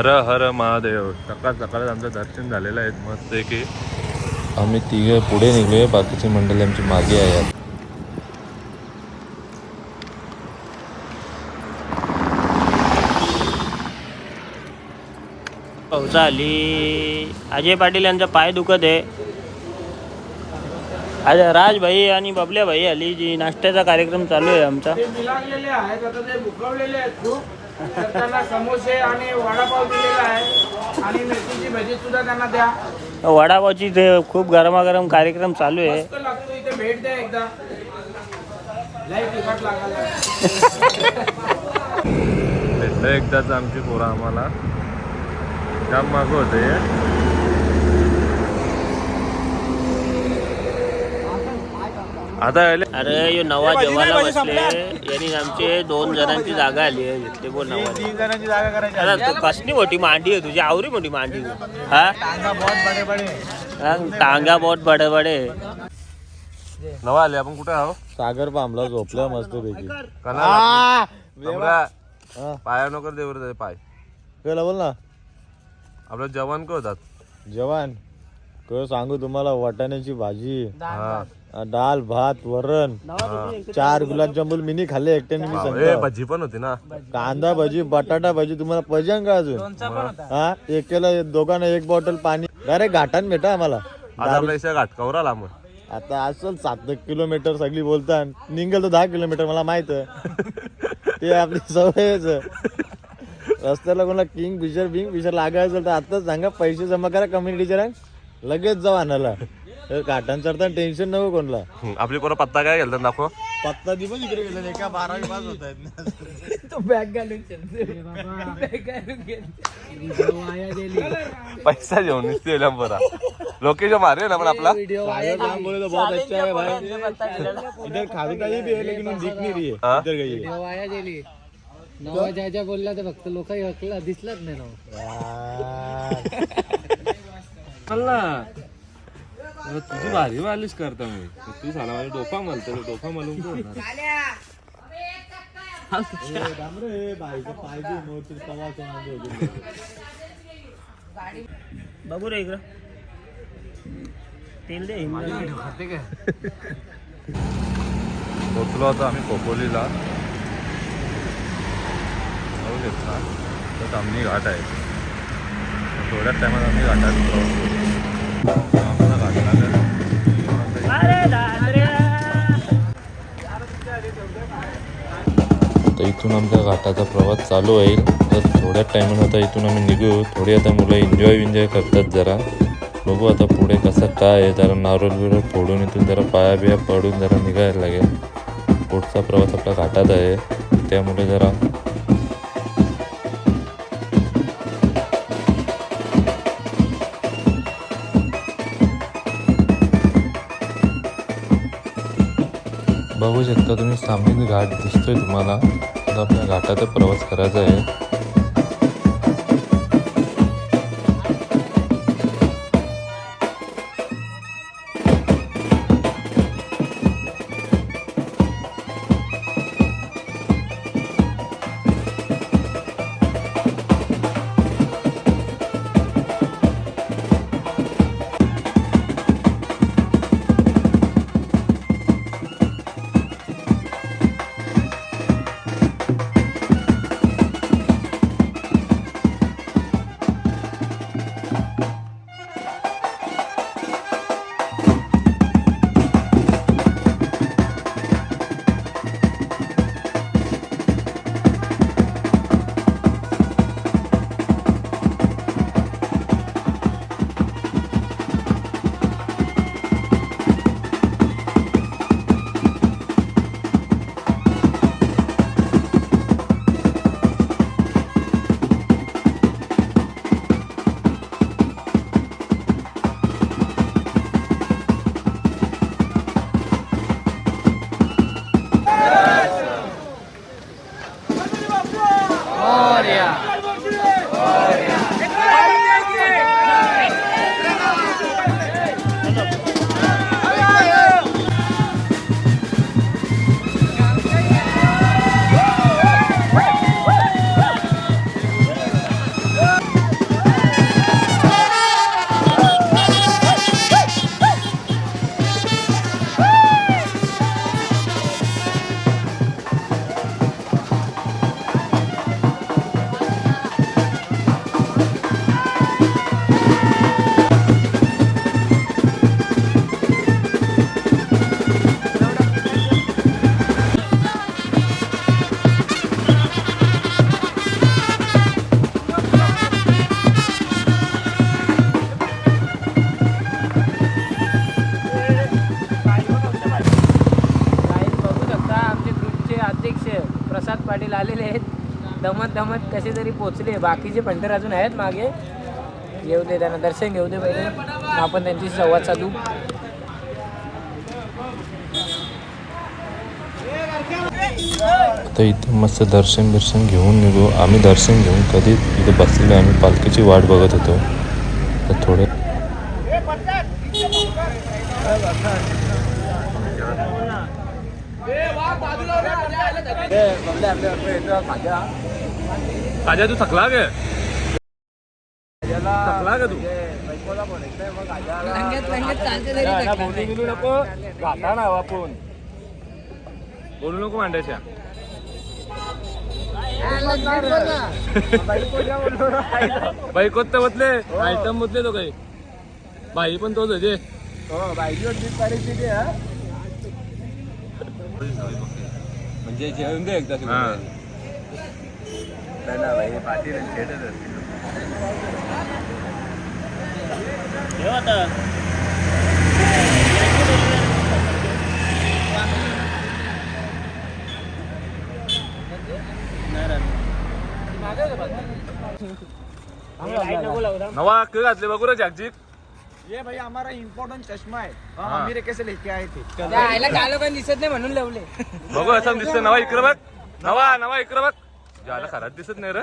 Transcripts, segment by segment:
हर हर महादेव. सकाळ सकाळच आमचं दर्शन झालेलं आहे. मस्त आहे की. आम्ही तिघे पुढे निघलोय. बाकीची मंडळी आमची मागे आहे. पावसा आली. अजय पाटील यांचा पाय दुखत आहे. आज राज भाई आणि बबल्या भाई आली. जी नाश्त्याचा कार्यक्रम चालू आहे आमचा. तर त्यांना समोसे आणि वडापाव दिलेला आहे. आणि मेथीची भजी सुद्धा त्यांना द्या. वडापावची ते खूप गरमागरम कार्यक्रम चालू आहे. मस्त लागतो इथे भेट द्या एकदा. लय तिखट लागायला भेटलं एकदाच आमची पोरं आम्हाला. जाम मागं होते आता आले. अरे यो नवा जेवायला बसले. यांनी आमचे दोन जणांची जागा आली आहे घेतली बोल नवा तीन जणांची जागा करायची अरे तू कसली मोठी मांडी आहे तुझी आवरी मोठी मांडी. हा? टांगा बहुत बडे बडे हा, टांगा बहुत बडे बडे नवा आले आपण कुठे आहो सागर पांबला झोपला मस्त पैकी कला हा. पाया नको देवर पाय. कळलं बोल ना. आपलं जवान का होतात जवान कळ सांगू तुम्हाला वाटाण्याची भाजी हा. डाल भात वरण चार गुलाबजामुन मिनी खाल्ले एकट्याने मी ए सांगतो. भजी पण होती ना. कांदा भजी बटाटा भजी तुम्हाला पाहिजे का अजून हा एकेला दोघांना एक बॉटल पाणी. डायरेक्ट घाटान भेटा आम्हाला. आता घाटकावर आला मग. आता असल सात किलोमीटर सगळी बोलतात निघेल तर दहा किलोमीटर मला माहीत. ते आपली सवयच. रस्त्याला कोणाला किंग फिशर बिंग फिशर लागायचं तर आताच सांगा पैसे जमा करा कम्युनिटीच्या लगेच जाऊ आणायला. तर काटान चढताना टेन्शन नको कोणला. आपली पोरं पत्ता काय गेलता दाखव. पत्ता दि पण इकडे गेला एका बारावी पास होत आहेत. तो बॅग घालून पैसा घेऊन निघते बरा लोकेशन मारे ना पण आपला? सागर राम बोले तो बहुत अच्छा है भाई. इधर खावी काही भी है लेकिन वो दिख नहीं रही है हाँ? इधर गई है. वाया गेली. नवा ज्या ज्या बोलला तर फक्त लोक दिसलाच नाही ना तुझी भारी वालीच करता मी. तू झाला माझ्या डोफा म्हणतो डोफा म्हणून बघू रे इकडं. तेल दे पोचलो होतो आम्ही कोपोलीला जाऊ शकता तर तामणी घाट आहे. थोड्याच टायमात आम्ही घाटात उतरवतो. आम्हाला तर इथून आमच्या घाटाचा प्रवास चालू आहे तर थोड्याच टायमात आता इथून आम्ही निघू. थोडी आता मुलं एन्जॉय विन्जॉय करतात जरा. बघू आता पुढे कसं काय आहे. जरा नारळ बिरळ फोडून इथून जरा पाया बिया पडून जरा निघायला लागेल. पुढचा प्रवास आपला घाटात आहे. त्यामुळे जरा बघू शकता तुम्ही सामने घाट दिसतोय तुम्हाला आता आपल्या घाटाचा प्रवास करायचा आहे. दमत दमत कसे तरी पोचले. बाकीचे पंटर अजून आहेत मागे. येऊ दे त्यांना दर्शन घेऊ दे पहिले. आपण त्यांची संवाद साधू. आता इथे मस्त दर्शन बिर्शन घेऊन निघू. आम्ही दर्शन घेऊन कधी इथे बसलेलो आम्ही. पालखीची वाट बघत होतो. तर थोडे ताज्या तू थकला ग. थकला ग तू. बोलू नको घाटा ना आपण. बोलू नको मांडायच्या. बाई कोणते बदले आयटम बदले तो काही. बाई पण तोच आहे म्हणजे जेवण दे एकदा ठेव आता. नवा क घातले बघू रे जागजिक ये भाई हमारा इम्पोर्टेंट चष्मा है हम मेरे कैसे लेके आए थे आयला कालो काही दिसत नाही म्हणून लावले. बघू असं दिसतं. नवा इकडे बघ. नवा नवा इकडे बघ. ज्याला खराब दिसत नाही रे?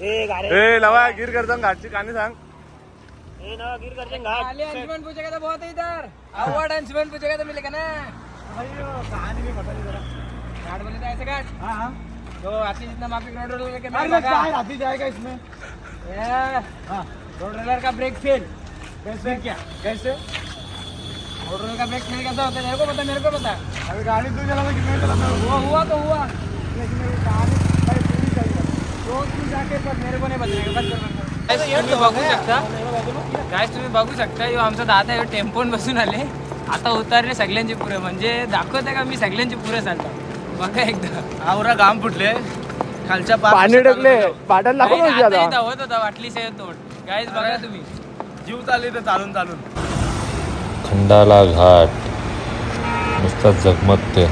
ए. ए गारे ए नवा गिर करता घाटची कहाणी सांग. ए नवा गिर करते घाट. आले अंशुमन पूछेगा तो बहुत है इधर. अवार्ड अंशुमन पूछेगा तो मिलेगा ना? कहानी भी बता दी जरा. घाट बोले तो ऐसे घाट हाँ हाँ. तो आपने जितना माफी रोड रोलर के ब्रेक क्या हाथी जाएगा इसमें? हाँ. रोड रोलर का ब्रेक फेल कैसे क्या? कैसे रोलर का ब्रेक फेल कैसा होता? है मेरे को पता मेरे को पता। अभी गाड़ी तू चलाना कितने चलाना हुआ हुआ तो हुआ। लेकिन मेरी कहानी भाई पूरी चाहिए तो तू जाके पर मेरे को नाही बतायचं बस कर तुम्ही बघू शकता काय तुम्ही बघू शकता ह्यो आमचा दादा ह्यो टेम्पोन बसून आले। आता उतारले सगळ्यांची पुरे म्हणजे दाखवते का मी सगळ्यांची पुरे चालतो? बघा एकदा. आवरा घाम फुटले. खालच्या पाणी टाकले इथं होत होता वाटली से तोड. गाईज बघा तुम्ही. जीव चालली तर चालून चालून. खंडाला घाट. नुसता जगमगते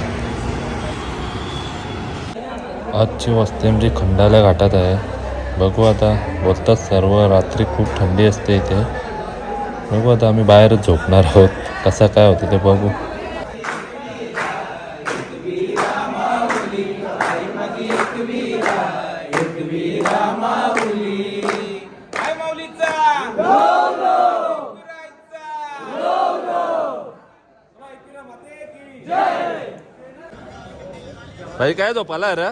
आजची वस्ती म्हणजे खंडाला घाटात आहे. बघू आता बोलतात सर्व रात्री खूप थंडी असते इथे. बघू आता आम्ही बाहेरच झोपणार आहोत. कसं काय होतं ते बघू. भाई काय झोपाला रे?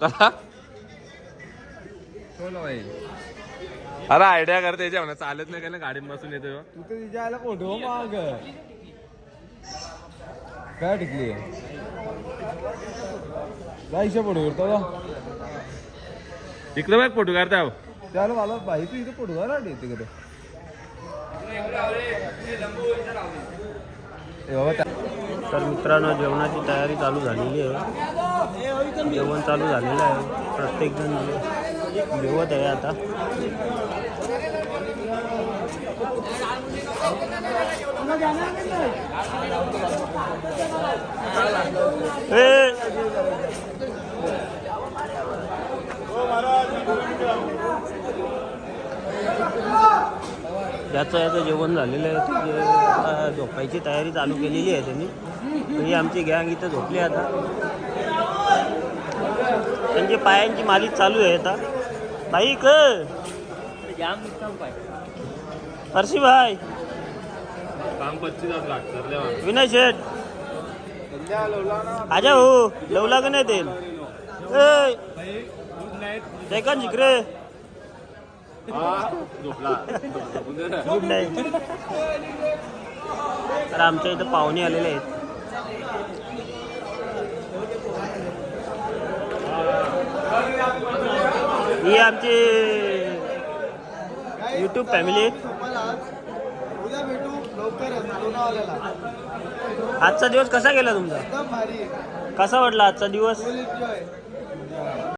चला अरे आयडिया करते त्याच्या म्हणा चालत नाही का ना गाडीत बसून येतो तू तर तिच्या आयला फोटो माग. काय टिकली? जायच्या फोटो करतो इकडे बघ फोटो काढता हो. त्याला मला बाई तू इथे फोटो करा कधी ए बाबा तर मित्रांनो जेवणाची तयारी चालू झालेली आहे. जेवण चालू झालेलं आहे. प्रत्येकजण जेवत आहे आता. ज्याचं याचं जेवण झालेलं आहे. ते झोपायची तयारी चालू केलेली आहे त्यांनी. ही आमची गँग इथं झोपली आता. त्यांची पायांची मालिश चालू आहे आता. भाई क हर्षी भाई. काम पच्चीस लागतात विनय शेठ. आजा हो लवला का नाही ते का जिकडे तर आमच्या इथं पाहुणे आलेले आहेत. ही आमची युट्यूब फॅमिली आजचा दिवस कसा गेला तुमचा? कसा वाटला आजचा दिवस?